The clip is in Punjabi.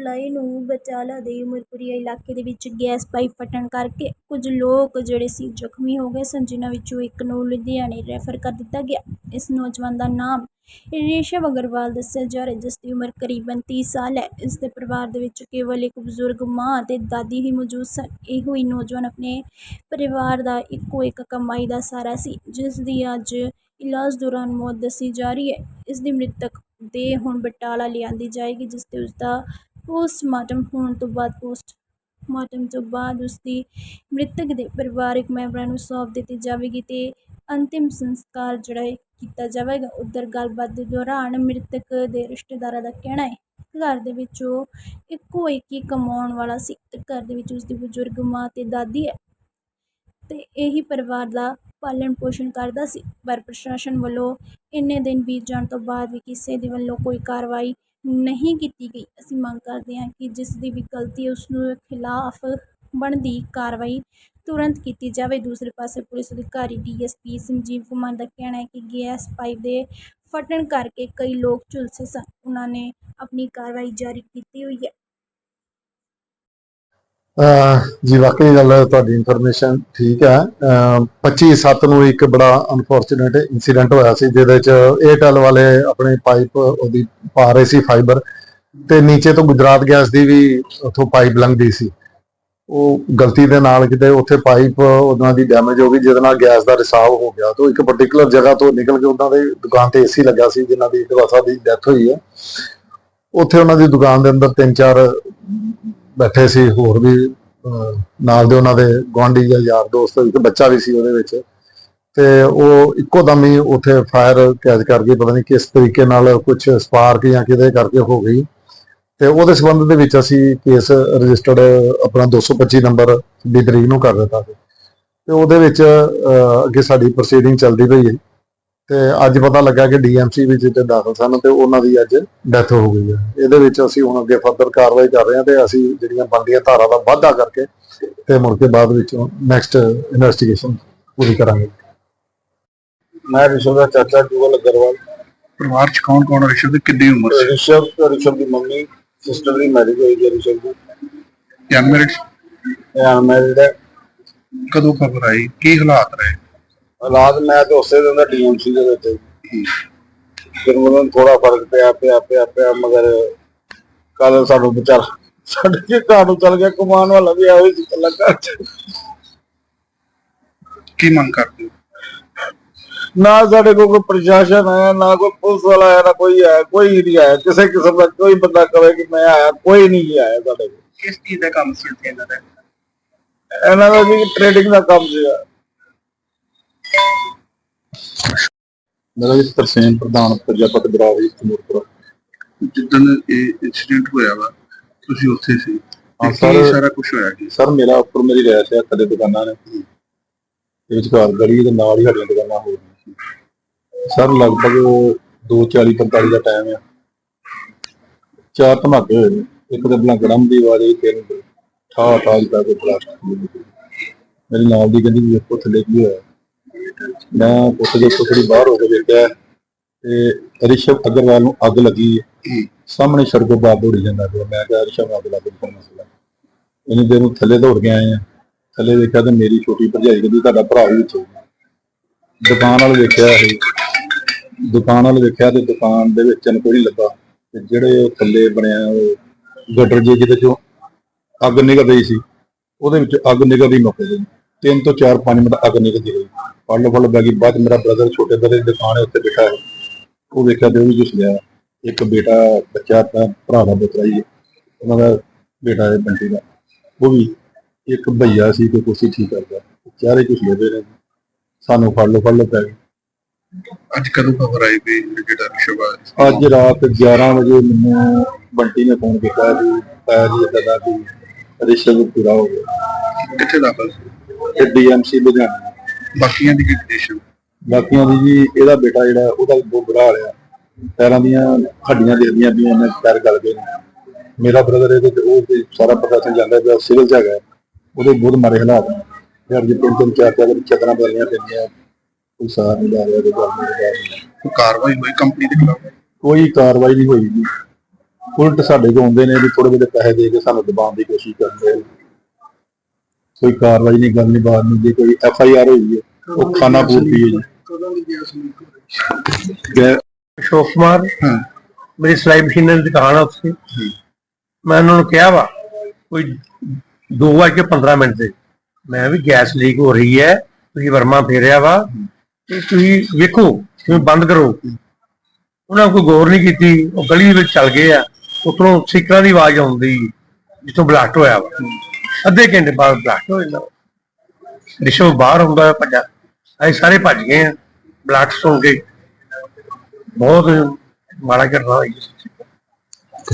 ਜੁਲਾਈ ਨੂੰ ਬਚਾਲਾ ਦੇ ਉਮਰਪੁਰੀਆ ਇਲਾਕੇ ਦੇ ਵਿੱਚ ਗੈਸ ਪਾਈਪ ਫਟਣ ਕਰਕੇ ਕੁਝ ਲੋਕ ਜਿਹੜੇ ਸੀ ਜ਼ਖਮੀ ਹੋ ਗਏ ਸਨ, ਜਿਨ੍ਹਾਂ ਵਿੱਚੋਂ ਇੱਕ ਨੂੰ ਲੁਧਿਆਣੇ ਰੈਫਰ ਕਰ ਦਿੱਤਾ ਗਿਆ। ਇਸ ਨੌਜਵਾਨ ਦਾ ਨਾਮ ਰੇਸ਼ਮ ਅਗਰਵਾਲ ਦੱਸਿਆ ਜਾ ਰਿਹਾ ਜਿਸ ਦੀ ਉਮਰ ਕਰੀਬਨ 30 ਸਾਲ ਹੈ। ਇਸ ਦੇ ਪਰਿਵਾਰ ਦੇ ਵਿੱਚ ਕੇਵਲ ਇੱਕ ਬਜ਼ੁਰਗ ਮਾਂ ਅਤੇ ਦਾਦੀ ਹੀ ਮੌਜੂਦ ਸਨ। ਇਹੋ ਹੀ ਨੌਜਵਾਨ ਆਪਣੇ ਪਰਿਵਾਰ ਦਾ ਇੱਕੋ ਇੱਕ ਕਮਾਈ ਦਾ ਸਾਰਾ ਸੀ, ਜਿਸ ਦੀ ਅੱਜ ਇਲਾਜ ਦੌਰਾਨ ਮੌਤ ਦੱਸੀ ਜਾ ਰਹੀ ਹੈ। ਇਸ ਦੀ ਮ੍ਰਿਤਕ ਦੇ ਹੁਣ ਬਟਾਲਾ ਲਿਆਂਦੀ ਜਾਏਗੀ, ਜਿਸ ਤੇ ਉਸ ਦਾ ਪੋਸਟਮਾਰਟਮ ਹੋਣ ਤੋਂ ਬਾਅਦ ਪੋਸਟਮਾਰਟਮ ਤੋਂ ਬਾਅਦ ਉਸ ਦੀ ਮ੍ਰਿਤਕ ਦੇ ਪਰਿਵਾਰਕ ਮੈਂਬਰਾਂ ਨੂੰ ਸੌਂਪ ਦਿੱਤੀ ਜਾਵੇਗੀ ਤੇ ਅੰਤਿਮ ਸੰਸਕਾਰ ਜਿਹੜਾ ਹੈ ਕੀਤਾ ਜਾਵੇਗਾ, ਉਧਰ ਗੱਲਬਾਤ ਦੇ ਦੌਰਾਨ ਮ੍ਰਿਤਕ ਦੇ ਰਿਸ਼ਤੇਦਾਰਾਂ ਦਾ ਕਹਿਣਾ ਹੈ ਘਰ ਦੇ ਵਿੱਚ ਉਹ ਇੱਕੋ ਇੱਕ ਹੀ ਕਮਾਉਣ ਵਾਲਾ ਸੀ ਤੇ ਘਰ ਦੇ ਵਿੱਚ ਉਸ ਦੀ ਬਜ਼ੁਰਗ ਮਾਂ ਤੇ ਦਾਦੀ ਹੈ ਤੇ ਇਹੀ ਪਰਿਵਾਰ ਦਾ ਪਾਲਣ ਪੋਸ਼ਣ ਕਰਦਾ ਸੀ। ਪਰ ਪ੍ਰਸ਼ਾਸਨ ਵੱਲੋਂ ਇੰਨੇ ਦਿਨ ਬੀਤ ਜਾਣ ਤੋਂ ਬਾਅਦ ਵੀ ਕਿਸੇ ਦੇ ਵੱਲੋਂ ਕੋਈ ਕਾਰਵਾਈ ਨਹੀਂ ਕੀਤੀ ਗਈ। ਅਸੀਂ ਮੰਗ ਕਰਦੇ ਹਾਂ ਕਿ ਜਿਸ ਦੀ ਵੀ ਗਲਤੀ ਹੈ ਉਸ ਨੂੰ ਖਿਲਾਫ ਬਣਦੀ ਕਾਰਵਾਈ ਤੁਰੰਤ ਕੀਤੀ ਜਾਵੇ। ਦੂਸਰੇ ਪਾਸੇ ਪੁਲਿਸ ਅਧਿਕਾਰੀ ਡੀਐਸਪੀ ਸੰਜੀਵ ਕੁਮਾਰ ਦਾ ਕਹਿਣਾ ਹੈ ਕਿ ਗੈਸ ਪਾਈਪ ਦੇ ਫਟਣ ਕਰਕੇ ਕਈ ਲੋਕ ਝੁਲਸੇ ਸਨ। ਉਹਨਾਂ ਨੇ ਆਪਣੀ ਕਾਰਵਾਈ ਜਾਰੀ ਕੀਤੀ ਹੋਈ ਹੈ। ਜੀ, ਵਾਕਈ ਗੱਲ ਤੁਹਾਡੀ ਇਨਫੋਰਮੇਸ਼ਨ ਠੀਕ ਹੈ। 25 7 ਨੂੰ ਇੱਕ ਬੜਾ ਅਨਫੋਰਚੂਨੇਟ ਇਨਸੀਡੈਂਟ ਹੋਇਆ ਸੀ, ਜਿਹਦੇ ਚ 에ਅਰਟੈਲ ਵਾਲੇ ਆਪਣੇ ਪਾਈਪ ਉਹਦੀ ਪਾ ਰਹੇ ਸੀ ਫਾਈਬਰ ਤੇ ਨੀਚੇ ਤੋਂ ਗੁਜਰਾਤ ਗੈਸ ਦੀ ਵੀ ਉੱਥੋਂ ਪਾਈਪ ਲੰਘਦੀ ਸੀ। ਉਹ ਗਲਤੀ ਦੇ ਨਾਲ ਕਿਤੇ ਉੱਥੇ ਪਾਈਪ ਉਹਨਾਂ ਦੀ ਡੈਮੇਜ ਹੋ ਗਈ, ਜਿਹਦੇ ਨਾਲ ਗੈਸ ਦਾ ਰਿਸਾਵ ਹੋ ਗਿਆ। ਤੋਂ ਇੱਕ ਪਾਰਟਿਕੂਲਰ ਜਗ੍ਹਾ ਤੋਂ ਨਿਕਲ ਕੇ ਉਹਨਾਂ ਦੇ ਦੁਕਾਨ ਤੇ ਏਸੀ ਲੱਗਾ ਸੀ, ਜਿਨ੍ਹਾਂ ਦੀ ਇੱਕ ਵਾਸਾ ਦੀ ਡੈਥ ਹੋਈ ਹੈ। ਉੱਥੇ ਉਹਨਾਂ ਦੀ ਦੁਕਾਨ ਦੇ ਅੰਦਰ ਤਿੰਨ ਚਾਰ ਬੈਠੇ ਸੀ, ਹੋਰ ਵੀ ਨਾਲ ਦੇ ਉਹਨਾਂ ਦੇ ਗੁਆਂਢੀ ਜਾਂ ਯਾਰ ਦੋਸਤ, ਇੱਕ ਬੱਚਾ ਵੀ ਸੀ ਉਹਦੇ ਵਿੱਚ। ਤੇ ਉਹ ਇੱਕੋ ਦਮ ਹੀ ਉੱਥੇ ਫਾਇਰ ਕੈਚ ਕਰ ਗਈ, ਪਤਾ ਨਹੀਂ ਕਿਸ ਤਰੀਕੇ ਨਾਲ ਕੁਝ ਸਪਾਰਕ ਜਾਂ ਕਿਹਦੇ ਕਰਕੇ ਹੋ ਗਈ। ਤੇ ਉਹਦੇ ਸੰਬੰਧ ਦੇ ਵਿੱਚ ਅਸੀਂ ਕੇਸ ਰਜਿਸਟਰਡ ਆਪਣਾ 225 ਨੰਬਰ ਦੀ ਤਰੀਕ ਨੂੰ ਕਰ ਦਿੱਤਾ ਸੀ। ਤੇ ਉਹਦੇ ਵਿੱਚ ਅੱਗੇ ਸਾਡੀ ਪ੍ਰੋਸੀਡਿੰਗ ਚੱਲਦੀ ਪਈ ਹੈ। ਤੇ ਅੱਜ ਪਤਾ ਲੱਗਾ ਕਿ ਡੀਐਮਸੀ ਵਿੱਚ ਤੇ ਦਾਖਲ ਸਨ ਤੇ ਉਹਨਾਂ ਦੀ ਅੱਜ ਡੈਥ ਹੋ ਗਈ ਹੈ। ਇਹਦੇ ਵਿੱਚ ਅਸੀਂ ਹੁਣ ਅੱਗੇ ਫਰਦਰ ਕਾਰਵਾਈ ਕਰ ਰਹੇ ਹਾਂ ਤੇ ਅਸੀਂ ਜਿਹੜੀਆਂ ਬਣਦੀਆਂ ਧਾਰਾ ਦਾ ਵਾਧਾ ਕਰਕੇ ਤੇ ਮੁੜ ਕੇ ਬਾਅਦ ਵਿੱਚ ਨੈਕਸਟ ਇਨਵੈਸਟੀਗੇਸ਼ਨ ਪੂਰੀ ਕਰਾਂਗੇ। ਮੈਂ ਰਿਸ਼ਵ ਦਾ ਚਾਚਾ ਜੁਗਲ ਅਗਰਵਾਲ। ਪਰਿਵਾਰ ਚ ਕੌਣ ਕੌਣ ਰਿਸ਼ਵ ਦੀ ਕਿੰਨੀ ਉਮਰ ਸੀ? ਰਿਸ਼ਵ ਰਿਸ਼ਵ ਦੀ ਮੰਮੀ ਸਿਸਟਰ ਦੀ ਮੈਰਿਜ ਹੋਈ ਹੈ ਰਿਸ਼ਵ ਦੀ। ਯੰਗ ਮੈਰਿਡ ਇਹ ਅਨਮੈਰਿਡ ਹੈ। ਕਦੋਂ ਖਬਰ ਆਈ? ਕੀ ਹਾਲਾਤ ਰਹੇ? ਹਾਲਾਤ ਮੈਂ ਤੇ ਉਸੇ ਦਿਨ ਦਾ ਡੀਐਮਸੀ ਦੇ ਵਿੱਚ। ਫਿਰ ਮੈਨੂੰ ਥੋੜਾ ਫ਼ਰਕ ਪਿਆ ਪਿਆ ਪਿਆ ਪਿਆ ਮਗਰ ਕੱਲ ਸਾਨੂੰ ਵਿਚਾਰ ਸਾਡੇ ਕੇ ਘਰ ਨੂੰ ਚੱਲ ਗਿਆ। ਕਮਾਨ ਵਾਲਾ ਵੀ ਆਇਆ ਸੀ ਕੱਲਾ ਘਰ ਕੀ ਮੰਗ ਕਰਦੇ? ਨਾ ਸਾਡੇ ਕੋਲ ਕੋਈ ਪ੍ਰਸ਼ਾਸਨ ਆਇਆ ਨਾ ਕੋਈ ਪੁਲਿਸ ਵਾਲਾ ਆਇਆ ਨਾ ਕੋਈ ਆਇਆ ਕੋਈ ਨਹੀਂ ਆਇਆ। ਕਿਸੇ ਕਿਸਮ ਦਾ ਕੋਈ ਬੰਦਾ ਕਹੇ ਕਿ ਮੈਂ ਆਇਆ ਕੋਈ ਨਹੀਂ ਆਇਆ ਸਾਡੇ ਕੋਲ। ਕਿਸ ਚੀਜ਼ ਦਾ ਕੰਮ ਸੀ ਇਹਨਾਂ ਦਾ? ਇਹਨਾਂ ਦਾ ਵੀ ਟ੍ਰੇਡਿੰਗ ਦਾ ਕੰਮ ਸੀਗਾ। ਮੇਰਾ ਜੀ ਤਰਸੇਮ ਪ੍ਰਧਾਨ ਪ੍ਰਜਾਪਤ ਗਰਾਵੀ ਤਮੂਰਪੁਰ ਜਿੱਦਣ ਇਹ ਇਨਸੀਡੈਂਟ ਹੋਇਆ ਵਾ ਤੁਸੀਂ ਉੱਥੇ ਸੀ। ਹਾਂ, ਤੇ ਸਰ। ਕੁਝ ਹੋਇਆ ਜੀ ਸਰ ਮੇਰਾ ਉੱਪਰ ਮੇਰੀ ਰਹਿਸ਼ ਹੈ ਕਦੇ ਦੁਕਾਨਾਂ ਨੇ। ਇਹ ਵਿਚਕਾਰ ਗਲੀ ਦੇ ਨਾਲ ਹੀ ਸਾਡੀਆਂ ਦੁਕਾਨਾਂ ਹੋ ਸੀ। ਸਰ ਲਗਭਗ 2:40 45 ਦਾ ਟਾਈਮ ਆ। ਚਾਰ ਧਮਾਕੇ ਹੋਏ ਨੇ। ਇੱਕ ਤੇ ਬਲੰਗੜਮ ਦੀ ਆਵਾਜ਼ ਆਈ ਤਿੰਨ ਠਾ ਠਾ ਜਿਹਾ ਕੋਈ ਬਲਾਸਟ ਮੇਰੀ ਨਾਲ ਦੀ ਕਹਿੰਦੀ ਵੀ ਵੇਖੋ ਥੱਲੇ ਕੀ ਹੋਇਆ। ਮੈਂ ਉੱਥੇ ਦੇ ਉੱਤੋਂ ਬਾਹਰ ਹੋ ਕੇ ਵੇਖਿਆ ਤੇ ਰਿਸ਼ਵ ਅਗਰਵਾਲ ਨੂੰ ਅੱਗ ਲੱਗੀ ਸਾਹਮਣੇ ਸੜਕੋਂ ਬਾਹਰ ਦੌੜੀ ਜਾਂਦਾ ਪਿਆ ਮੈਂ ਕਿਹਾ, ਰਿਸ਼ਵ ਨੂੰ ਅੱਗ ਲੱਗ ਗਈ ਕੋਈ ਮਸਲਾ। ਇੰਨੀ ਦੇਰ ਨੂੰ ਥੱਲੇ ਦੌੜ ਕੇ ਆਏ ਆ ਥੱਲੇ ਦੇਖਿਆ ਤੇ ਮੇਰੀ ਛੋਟੀ ਭਰਜਾਈ ਕਹਿੰਦੀ, ਤੁਹਾਡਾ ਭਰਾ ਵੀ ਵਿੱਚ ਹੋਊਗਾ। ਦੁਕਾਨ ਵਾਲ ਵੇਖਿਆ ਇਹ। ਦੁਕਾਨ ਵਾਲ ਵੇਖਿਆ ਤੇ ਦੁਕਾਨ ਦੇ ਵਿੱਚ ਨੂੰ ਕੋਈ ਲੱਗਾ ਤੇ ਜਿਹੜੇ ਉਹ ਥੱਲੇ ਬਣਿਆ, ਉਹ ਗਟਰ ਜੇ ਜਿਹਦੇ ਚੋਂ ਅੱਗ ਨਿਕਲ ਰਹੀ ਸੀ, ਉਹਦੇ ਵਿੱਚ ਅੱਗ ਨਿਕਲਦੀ ਮੌਕੇ ਤੇ। ਤਿੰਨ ਤੋਂ ਚਾਰ ਪੰਜ ਮਿੰਟ ਅੱਗ ਨਿਕਲਦੀ ਰਹੀ ਫੜ ਲੋ ਫੜ ਲੋ ਬੈਗੀ ਬਾਅਦ ਮੇਰਾ ਬ੍ਰਦਰ ਛੋਟੇ ਬ੍ਰਦਰ ਦੀ ਦੁਕਾਨ ਹੈ ਉੱਥੇ ਬੈਠਾ ਹੈ। ਉਹ ਵੇਖਿਆ ਤੇ ਉਹ ਵੀ ਘੁਸ ਗਿਆ ਇੱਕ ਬੇਟਾ ਬੱਚਾ ਆਪਣਾ ਭਰਾ ਦਾ ਪੁੱਤਰ ਹੀ ਉਹਨਾਂ ਦਾ ਬੇਟਾ ਹੈ ਬੰਟੀ ਦਾ। ਉਹ ਵੀ ਇੱਕ ਭਈਆ ਸੀ ਕੋਈ ਕੁਰਸੀ ਠੀਕ ਕਰਦਾ। ਚਾਰੇ ਕੁਛ ਲੈਦੇ ਨੇ। ਸਾਨੂੰ ਫੜ ਲੋ ਫੜ ਲੋ ਪੈ ਗਏ। ਅੱਜ ਕਦੋਂ ਖਬਰ ਆਈ ਵੀ ਜਿਹੜਾ ਰਿਸ਼ਵ ਅੱਜ ਰਾਤ 11 ਵਜੇ ਮੈਨੂੰ ਬੰਟੀ ਨੇ ਫੋਨ ਕੀਤਾ ਵੀ ਤਾਇਆ ਜੀ ਏਦਾਂ ਦਾ ਵੀ ਰਿਸ਼ਵ ਪੂਰਾ ਹੋ ਗਿਆ ਕਿੱਥੇ ਦਾਖਲ ਸੀ? ਤੇ ਡੀਐਮਸੀ ਲੁਧਿਆਣਾ। ਬਾਕੀਆਂ ਦੀ ਕੀ ਕੰਡੀਸ਼ਨ ਬਾਕੀਆਂ ਦੀ ਜੀ ਇਹਦਾ ਬੇਟਾ ਜਿਹੜਾ ਉਹਦਾ ਵੀ ਬਹੁਤ ਬੁਰਾ ਹਾਲ ਆ। ਪੈਰਾਂ ਦੀਆਂ ਹੱਡੀਆਂ ਦਿਖਦੀਆਂ ਪਈਆਂ ਨੇ ਪੈਰ ਗਲ ਗਏ ਨੇ। ਮੇਰਾ ਬ੍ਰਦਰ ਇਹਦੇ ਤੇ ਉਹ ਤੇ ਸਾਰਾ ਪ੍ਰੋਫੈਸ਼ਨ ਜਾਂਦਾ ਪਿਆ ਸਿਵਲ ਚ ਹੈਗਾ। ਉਹਦੇ ਬਹੁਤ ਮਾਰੇ ਹਾਲਾਤ ਨੇ ਯਾਰ ਜੇ ਤਿੰਨ ਤਿੰਨ ਚਾਰ ਚਾਰ ਚਦਰਾਂ ਬਦਲੀਆਂ ਪੈਂਦੀਆਂ ਕੋਈ ਸਾਰ ਨਹੀਂ ਜਾ ਰਿਹਾ ਕੋਈ ਗੱਲ ਨਹੀਂ ਜਾ ਰਹੀ। ਕੋਈ ਕਾਰਵਾਈ ਹੋਈ ਕੰਪਨੀ ਦੇ ਖਿਲਾਫ? ਕੋਈ ਕਾਰਵਾਈ ਨਹੀਂ ਹੋਈ ਜੀ। ਉਲਟ ਸਾਡੇ ਕੋਲ ਆਉਂਦੇ ਨੇ ਵੀ ਥੋੜੇ ਜਿਹੇ ਪੈਸੇ ਦੇ ਕੇ ਸਾਨੂੰ ਦਬਾਉਣ ਦੀ ਕੋਸ਼ਿਸ਼ ਕਰਦੇ ਆ। ਕੋਈ ਕਾਰਵਾਈ ਨਹੀਂ ਗੱਲ ਨਹੀਂ ਬਾਤ ਨਹੀਂ ਜੇ ਕੋਈ ਐਫ ਆਈ ਆਰ ਹੋਈ ਹੈ ਉਹ ਖਾਨਾ ਪੂਰਤੀ ਹੈ ਜੀ। ਅਸ਼ੋਕ ਕੁਮਾਰ। ਮੇਰੀ ਸਿਲਾਈ ਮਸ਼ੀਨਾਂ ਦੀ ਦੁਕਾਨ ਆ ਉੱਥੇ। ਮੈਂ ਉਹਨਾਂ ਨੂੰ ਕਿਹਾ ਵਾ ਕੋਈ 2 ਵਜੇ ਕੇ 15 ਮਿੰਟ ਦੇ। ਮੈਂ ਵੀ ਗੈਸ ਲੀਕ ਹੋ ਰਹੀ ਹੈ ਤੁਸੀਂ ਵਰਮਾ ਫੇਰਿਆ ਵਾ ਤੇ ਤੁਸੀਂ ਵੇਖੋ ਤੁਸੀਂ ਬੰਦ ਕਰੋ। ਉਹਨਾਂ ਨੇ ਕੋਈ ਗੌਰ ਨਹੀਂ ਕੀਤੀ ਉਹ ਗਲੀ ਵਿੱਚ ਚੱਲ ਗਏ ਆ। ਉੱਪਰੋਂ ਸਿੱਕਰਾਂ ਦੀ ਆਵਾਜ਼ ਆਉਂਦੀ ਜਿੱਥੋਂ ਬਲਾਸਟ ਹੋਇਆ ਵਾ। ਅੱਧੇ ਘੰਟੇ ਬਾਅਦ ਬਲਾਸਟ ਹੋ ਜਾਂਦਾ। ਰਿਸ਼ਵ ਬਾਹਰ ਹੁੰਦਾ ਹੈ, ਭੱਜਾ। ਅਸੀਂ ਸਾਰੇ ਭੱਜ ਗਏ ਆ ਬਲਾਸਟ ਸੁਣ ਕੇ ਬਹੁਤ ਮਾੜਾ ਘਟਨਾ ਹੋਈ।